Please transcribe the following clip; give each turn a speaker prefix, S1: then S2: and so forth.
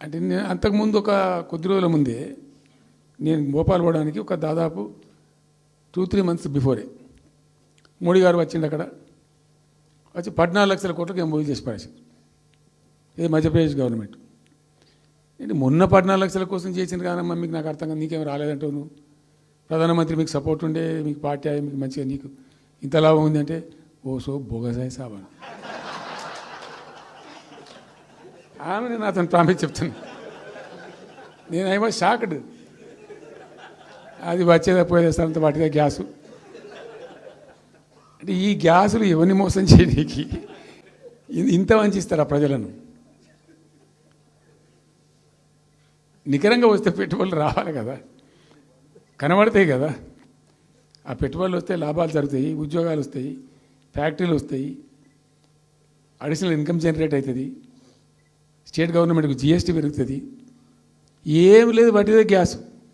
S1: అంటే నేను అంతకుముందు ఒక కొద్ది రోజుల ముందే నేను భోపాల్ పోవడానికి ఒక దాదాపు two three months before Modi గారు వచ్చిండు అక్కడ. వచ్చి పద్నాలుగు లక్షల కోట్లకు ఎంబోయి చేసి పడేసారు ఇది మధ్యప్రదేశ్ గవర్నమెంట్. ఏంటి మొన్న పద్నాలుగు లక్షల కోసం చేసింది కానమ్మా మీకు నాకు అర్థం కాదు నీకేం రాలేదంటావు నువ్వు? ప్రధానమంత్రి మీకు సపోర్ట్ ఉండే మీకు పార్టీ మీకు మంచిగా నీకు ఇంత లాభం ఉందంటే ఓ సో బోగసాయి సాబా ఆమె నేను అతను ప్రామిస్ చెప్తాను నేను షాక్డ్. అది వచ్చేదా పోయేదంత వాటిదే గ్యాసు. అంటే ఈ గ్యాసులు ఎవరిని మోసం చేయడానికి ఇ- ఇంత వంచిస్తారా ప్రజలను? నికరంగా వస్తే పెట్టుబడులు రావాలి కదా. కనబడతాయి కదా. ఆ పెట్టుబడులు వస్తే లాభాలు జరుగుతాయి ఉద్యోగాలు వస్తాయి ఫ్యాక్టరీలు వస్తాయి. అడిషనల్ ఇన్కమ్ జనరేట్ అవుతుంది. స్టేట్ గవర్నమెంట్కి జిఎస్టీ పెరుగుతుంది. ఏం లేదు వాటిదే గ్యాస్.